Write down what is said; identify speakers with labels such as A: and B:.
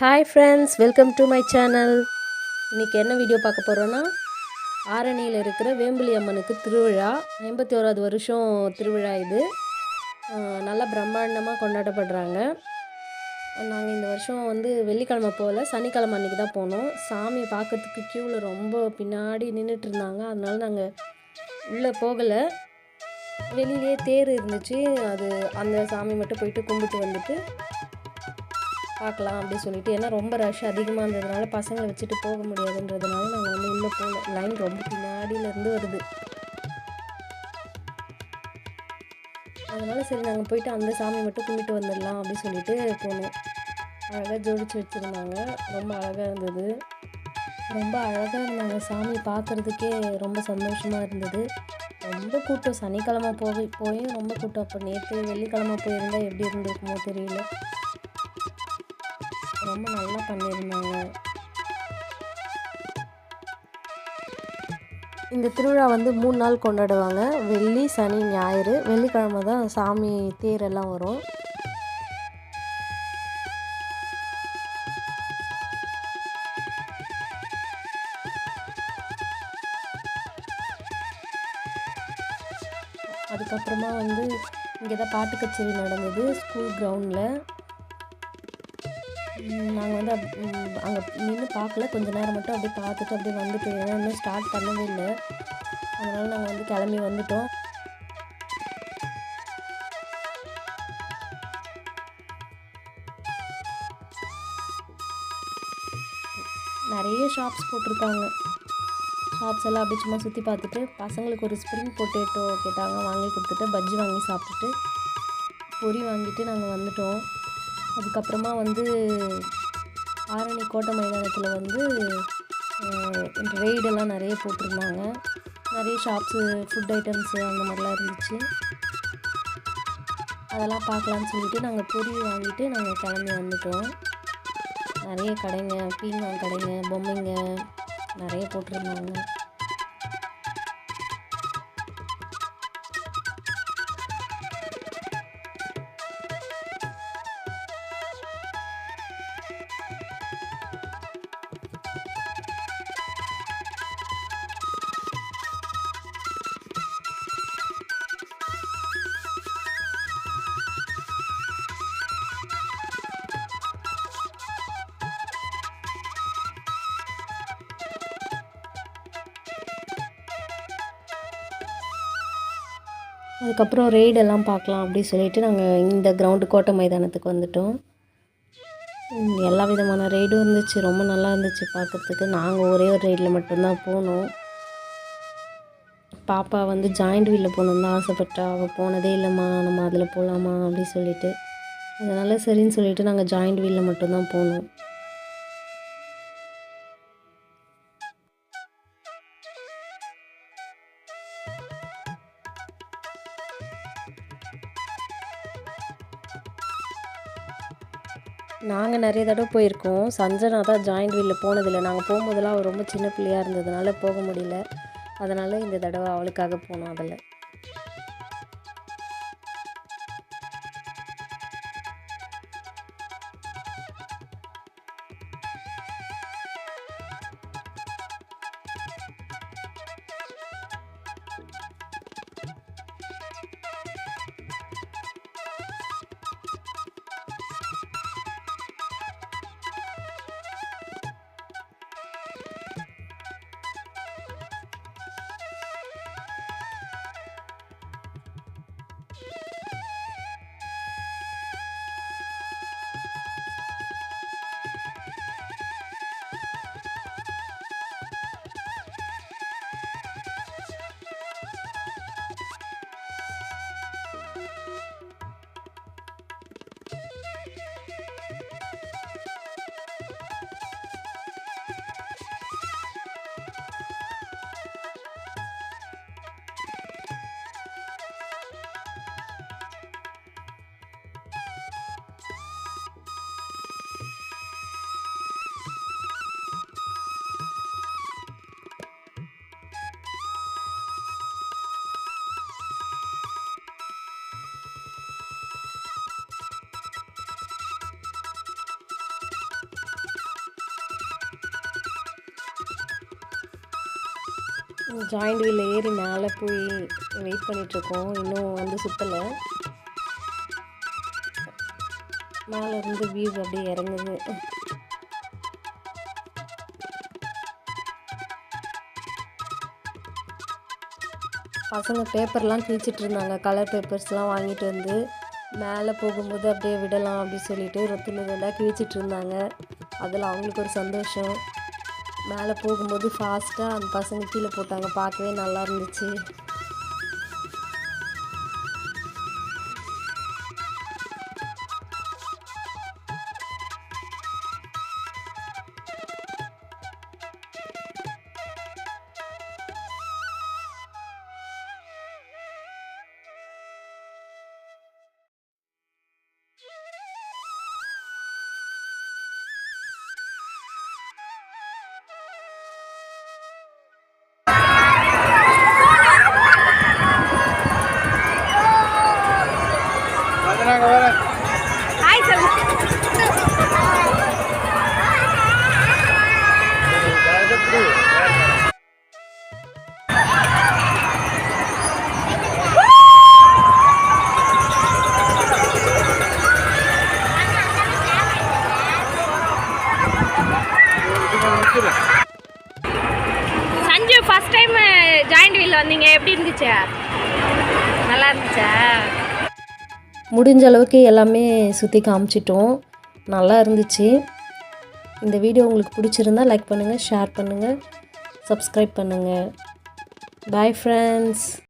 A: Hi friends welcome to my channel இன்றைக்கி என்ன video பார்க்க போகிறோன்னா ஆரணியில் இருக்கிற வேம்புலி அம்மனுக்கு திருவிழா ஐம்பத்தி ஓராவது வருஷம் திருவிழா இது. நல்லா பிரம்மாண்டமாக கொண்டாடப்படுறாங்க. நாங்கள் இந்த வருஷம் வந்து வெள்ளிக்கிழமை போகல சனிக்கிழமை அன்றைக்கி தான் போனோம். சாமி பார்க்கறதுக்கு க்யூவில் ரொம்ப பின்னாடி நின்றுட்டு இருந்தாங்க. அதனால நாங்கள் உள்ளே போகலை. வெளியிலே தேர் இருந்துச்சு. அது அந்த சாமி மட்டும் போயிட்டு கும்பிட்டு வந்துட்டு பார்க்கலாம் அப்படி சொல்லிட்டு. ஏன்னா ரொம்ப ரஷ் அதிகமாக இருந்ததுனால பசங்களை வச்சுட்டு போக முடியாதுன்றதுனால நாங்கள் வந்து உள்ளே போகல லைன் ரொம்ப பின்னாடியிலேருந்து வருது. அதனால் சரி நாங்கள் போயிட்டு அந்த சாமி மட்டும் கும்பிட்டு வந்துடலாம் அப்படின்னு சொல்லிட்டு போனோம். அழகாக ஜோடிச்சு வச்சுருந்தாங்க. ரொம்ப அழகாக இருந்தது. ரொம்ப அழகாக இருந்தாங்க. சாமி பார்க்குறதுக்கே ரொம்ப சந்தோஷமாக இருந்தது. ரொம்ப கூட்டம். சனிக்கிழமை போய் போயும் ரொம்ப கூட்டம். அப்போ நேற்று வெள்ளிக்கிழமை போயிருந்தா எப்படி இருந்திருக்குமோ தெரியல. ரொம்ப நல்லா பண்ணியிருந்தாங்க. இந்த திருவிழா வந்து மூணு நாள் கொண்டாடுவாங்க. வெள்ளி சனி ஞாயிறு. வெள்ளிக்கிழமை தான் சாமி தேரெல்லாம் வரும். அதுக்கப்புறமா வந்து இங்கே தான் பாட்டு கச்சேரி நடந்தது ஸ்கூல் கிரவுண்டில். நாங்கள் வந்து அங்கே நின்று பார்க்கல கொஞ்சம் நேரம் மட்டும் அப்படியே பார்த்துட்டு அப்படியே வந்துட்டு ஏன்னா இன்னும் ஸ்டார்ட் பண்ணவே இல்லை. அதனால் நாங்கள் வந்து கிளம்பி வந்துட்டோம். நிறைய ஷாப்ஸ் போட்டிருக்காங்க. ஷாப்ஸ் எல்லாம் அப்படியே சும்மா சுற்றி பார்த்துட்டு பசங்களுக்கு ஒரு ஸ்ப்ரிங் பொட்டேட்டோ கேட்டாங்க. வாங்கி கொடுத்துட்டு பஜ்ஜி வாங்கி சாப்பிட்டுட்டு பொரி வாங்கிட்டு நாங்கள் வந்துட்டோம். அதுக்கப்புறமா வந்து ஆரணி கோட்டை மைதானத்தில் வந்து ரெய்டெல்லாம் நிறைய போட்டிருந்தாங்க. நிறைய ஷாப்ஸு ஃபுட் ஐட்டம்ஸு அந்த மாதிரிலாம் இருந்துச்சு. அதெல்லாம் பார்க்கலான்னு சொல்லிட்டு நாங்கள் பொறி வாங்கிட்டு நாங்கள் கிளம்பி வந்துட்டோம். நிறைய கடைங்க பீங்கான் கடைங்க பொம்மைங்க நிறைய போட்டிருந்தாங்க. அதுக்கப்புறம் ரெய்டெல்லாம் பார்க்கலாம் அப்படின்னு சொல்லிட்டு நாங்கள் இந்த கிரவுண்டு கோட்டை மைதானத்துக்கு வந்துட்டோம். எல்லா விதமான ரைடும் இருந்துச்சு. ரொம்ப நல்லா இருந்துச்சு பார்க்கறதுக்கு. நாங்கள் ஒரே ஒரு ரைடில் மட்டும்தான் போனோம். பாப்பா வந்து ஜாயிண்ட் வீலில் போகணுன்னு தான் ஆசைப்பட்டா. அவள் போனதே இல்லைம்மா நம்ம அதில் போகலாமா அப்படின்னு சொல்லிட்டு. அதனால் சரின்னு சொல்லிட்டு நாங்கள் ஜாயிண்ட் வீலில் மட்டும்தான் போனோம். நாங்கள் நிறைய தடவை போயிருக்கோம். சஞ்சனா தான் ஜாயிண்ட் வீலில் போனதில்லை. நாங்கள் போகும்போதெல்லாம் அவள் ரொம்ப சின்ன பிள்ளையாக இருந்ததுனால போக முடியல. அதனால் இந்த தடவை அவளுக்காக போனோம் அதில். ஜாயிண்ட் வீல் ஏறி மேலே போய் வெயிட் பண்ணிகிட்ருக்கோம் இன்னும் வந்து சுற்றலை மேலே இருந்து வியூ அப்படியே இறங்குது. பசங்க பேப்பர்லாம் கிழிச்சிட்டு இருந்தாங்க. கலர் பேப்பர்ஸ்லாம் வாங்கிட்டு வந்து மேலே போகும்போது அப்படியே விடலாம் அப்படின்னு சொல்லிட்டு ரொத்துல ரெண்டாக கிழிச்சிட்டு இருந்தாங்க. அதில் அவங்களுக்கு ஒரு சந்தோஷம். மேலே போகும்போது ஃபாஸ்ட்டாக அந்த பசங்க கீழே போட்டாங்க. பார்க்கவே நல்லா இருந்துச்சு.
B: எப்படி இருந்துச்சு? நல்லா இருந்துச்சா?
A: முடிஞ்ச அளவுக்கு எல்லாமே சுற்றி காமிச்சிட்டோம். நல்லா இருந்துச்சு. இந்த வீடியோ உங்களுக்கு பிடிச்சிருந்தா லைக் பண்ணுங்கள் ஷேர் பண்ணுங்கள் சப்ஸ்கிரைப் பண்ணுங்கள் பாய் ஃப்ரெண்ட்ஸ்